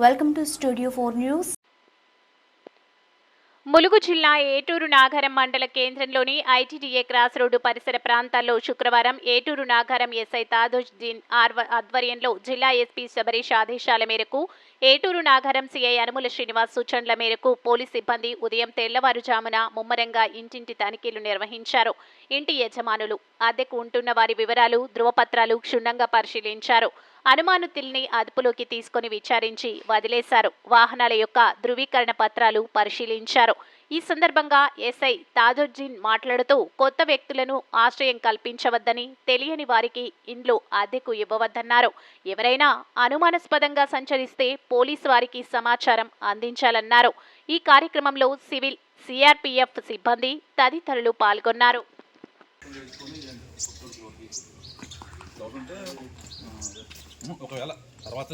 Welcome to studio four news Mulugu జిల్లా ఏటూరు నాగరం మండల కేంద్రంలోని ఐటీడీఏ క్రాస్ రోడ్డు పరిసర ప్రాంతాల్లో శుక్రవారం ఏటూరు నాగరం ఎస్ఐ తాజుద్దీన్ ఆర్వ- ఆధ్వర్యంలో జిల్లా ఎస్పీ శబరీష్ ఆదేశాల మేరకు ఏటూరు నాగరం సిఐ అనుముల శ్రీనివాస్ సూచనల మేరకు పోలీస్ సిబ్బంది ఉదయం తెల్లవారుజామున ముమ్మరంగా ఇంటింటి తనిఖీలు నిర్వహించారు. ఇంటి యజమానులు అద్దెకు ఉంటున్న వారి వివరాలు ధృవపత్రాలు క్షుణ్ణంగా పరిశీలించారు. అనుమానితుల్ని అదుపులోకి తీసుకొని విచారించి వదిలేశారు. వాహనాల యొక్క ధృవీకరణ పత్రాలు పరిశీలించారు. ఈ సందర్భంగా ఎస్ఐ తాజుద్దీన్ మాట్లాడుతూ కొత్త వ్యక్తులను ఆశ్రయం కల్పించవద్దని తెలియని వారికి ఇండ్లు అద్దెకు ఇవ్వవద్దన్నారు. ఎవరైనా అనుమానాస్పదంగా సంచరిస్తే పోలీసు వారికి సమాచారం అందించాలన్నారు. ఈ కార్యక్రమంలో సివిల్ సిఆర్పిఎఫ్ సిబ్బంది తదితరులు పాల్గొన్నారు. ఒకవేళ తర్వాత